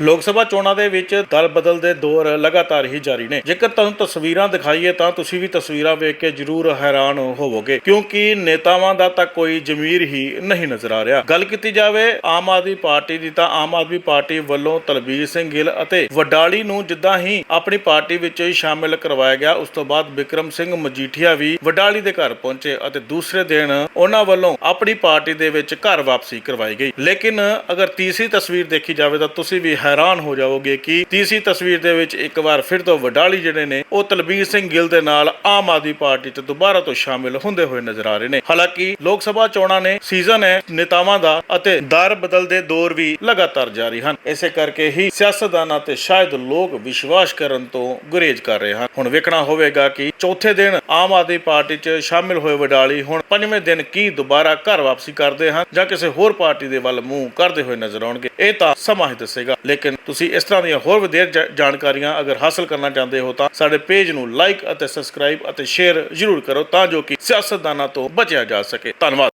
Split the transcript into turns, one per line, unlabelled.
ਲੋਕ ਸਭਾ ਚੋਣਾਂ ਦੇ ਵਿੱਚ ਦਲ ਬਦਲ ਦੇ ਦੌਰ ਲਗਾਤਾਰ ਹੀ ਜਾਰੀ ਨੇ। ਜੇਕਰ ਤੁਹਾਨੂੰ ਤਸਵੀਰਾਂ ਦਿਖਾਈਏ ਤਾਂ ਤੁਸੀਂ ਵੀ ਤਸਵੀਰਾਂ ਵੇਖ ਕੇ ਜ਼ਰੂਰ ਹੈਰਾਨ ਹੋਵੋਗੇ, ਕਿਉਂਕਿ ਨੇਤਾਵਾਂ ਦਾ ਤਾਂ ਕੋਈ ਜ਼ਮੀਰ ਹੀ ਨਹੀਂ ਨਜ਼ਰ ਆ ਰਿਹਾ। ਗੱਲ ਕੀਤੀ ਜਾਵੇ ਆਮ ਆਦਮੀ ਪਾਰਟੀ ਦੀ ਤਾਂ ਆਮ ਆਦਮੀ ਪਾਰਟੀ ਵੱਲੋਂ ਤਲਬੀਰ ਸਿੰਘ ਗਿੱਲ ਅਤੇ ਵਡਾਲੀ ਨੂੰ ਜਿੱਦਾਂ ਹੀ ਆਪਣੀ ਪਾਰਟੀ ਵਿੱਚ ਸ਼ਾਮਿਲ ਕਰਵਾਇਆ ਗਿਆ, ਉਸ ਤੋਂ ਬਾਅਦ ਵਿਕਰਮ ਸਿੰਘ ਮਜੀਠੀਆ ਵੀ ਵਡਾਲੀ ਦੇ ਘਰ ਪਹੁੰਚੇ ਅਤੇ ਦੂਸਰੇ ਦਿਨ ਉਹਨਾਂ ਵੱਲੋਂ ਆਪਣੀ ਪਾਰਟੀ ਦੇ ਵਿੱਚ ਘਰ ਵਾਪਸੀ ਕਰਵਾਈ ਗਈ। ਲੇਕਿਨ ਅਗਰ ਤੀਸਰੀ ਤਸਵੀਰ ਦੇਖੀ ਜਾਵੇ ਤਾਂ ਤੁਸੀਂ ਵੀ ਹੈਰਾਨ ਹੋ ਜਾਓਗੇ ਕਿ ਤੀਸਰੀ ਤਸਵੀਰ ਦੇ ਵਿੱਚ ਇੱਕ ਵਾਰ ਫਿਰ ਤੋਂ ਵਡਾਲੀ ਜਿਹੜੇ ਨੇ, ਉਹ ਤਲਬੀਰ ਸਿੰਘ ਗਿੱਲ ਦੇ ਨਾਲ ਆਮ ਆਦਮੀ ਪਾਰਟੀ 'ਚ ਦੁਬਾਰਾ ਤੋਂ ਸ਼ਾਮਿਲ ਹੁੰਦੇ ਹੋਏ ਨਜ਼ਰ ਆ ਰਹੇ ਨੇ। ਹਾਲਾਂਕਿ ਲੋਕ ਸਭਾ ਚੋਣਾਂ ਨੇ ਸੀਜ਼ਨ ਹੈ, ਨੇਤਾਵਾਂ ਦਾ ਅਤੇ ਦਰ ਬਦਲਦੇ ਦੌਰ ਵੀ ਲਗਾਤਾਰ ਜਾਰੀ ਹਨ। ਇਸੇ ਕਰਕੇ ਹੀ ਸਿਆਸਤਦਾਨਾਂ ਤੇ ਸ਼ਾਇਦ ਲੋਕ ਵਿਸ਼ਵਾਸ ਕਰਨ ਤੋਂ ਗੁਰੇਜ਼ ਕਰ ਰਹੇ ਹਨ। ਹੁਣ ਵੇਖਣਾ ਹੋਵੇਗਾ ਕਿ ਚੌਥੇ ਦਿਨ ਆਮ ਆਦਮੀ ਪਾਰਟੀ 'ਚ ਸ਼ਾਮਿਲ ਹੋਏ ਵਡਾਲੀ ਹੁਣ ਪੰਜਵੇਂ ਦਿਨ ਕੀ ਦੁਬਾਰਾ ਘਰ ਵਾਪਸੀ ਕਰਦੇ ਹਨ ਜਾਂ ਕਿਸੇ ਹੋਰ ਪਾਰਟੀ ਦੇ ਵੱਲ ਮੂੰਹ ਕਰਦੇ ਹੋਏ ਨਜ਼ਰ ਆਉਣਗੇ, ਇਹ ਤਾਂ ਸਮਾਂ ਹੀ ਦੱਸੇਗਾ। ਲੇਕਿਨ ਤੁਸੀਂ ਇਸ ਤਰ੍ਹਾਂ ਦੀਆਂ ਹੋਰ ਵਧੇਰੇ ਜਾਣਕਾਰੀਆਂ ਅਗਰ ਹਾਸਲ ਕਰਨਾ ਚਾਹੁੰਦੇ ਹੋ ਤਾਂ ਸਾਡੇ ਪੇਜ ਨੂੰ ਲਾਈਕ ਅਤੇ ਸਬਸਕ੍ਰਾਈਬ ਅਤੇ ਸ਼ੇਅਰ ਜ਼ਰੂਰ ਕਰੋ ਤਾਂ ਜੋ ਕਿ ਸਿਆਸਤਦਾਨਾਂ ਤੋਂ ਬਚਿਆ ਜਾ ਸਕੇ। ਧੰਨਵਾਦ।